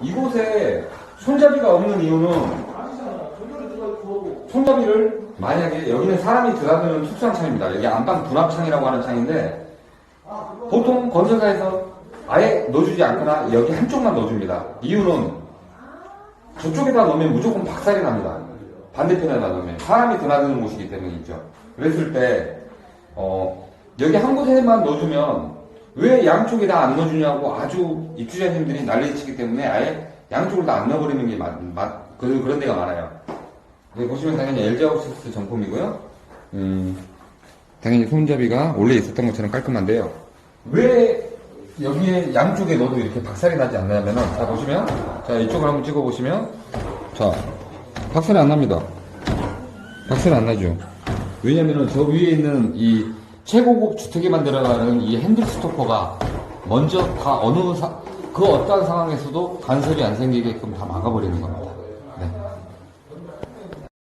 이곳에 손잡이가 없는 이유는 손잡이를 만약에 여기는 사람이 들어가는 특수한 창입니다. 여기 안방 분합창이라고 하는 창인데 보통 건설사에서 아예 넣어주지 않거나 여기 한쪽만 넣어줍니다. 이유는 저쪽에다 넣으면 무조건 박살이 납니다. 반대편에다 넣으면 사람이 드나드는 곳이기 때문이죠. 그랬을 때 어, 여기 한 곳에만 넣어주면 왜 양쪽에 다 안 넣어주냐고 아주 입주자님들이 난리치기 때문에 아예 양쪽을 다안 넣어버리는 게 맞, 맞, 그, 그런 데가 많아요. 여기 보시면 당연히 LG하우스 정품이고요. 음, 당연히 손잡이가 원래 있었던 것처럼 깔끔한데요. 왜 여기에 양쪽에 넣어도 이렇게 박살이 나지 않냐면은 자 보시면 자 이쪽을 한번 찍어 보시면 자 박살이 안 납니다. 박살이 안 나죠. 왜냐면은 저 위에 있는 이 최고급 주택에 만 들어가는 이 핸들 스토퍼가 먼저 다 어느 사- 그 어떠한 상황에서도 간섭이 안 생기게끔 다 막아버리는 겁니다.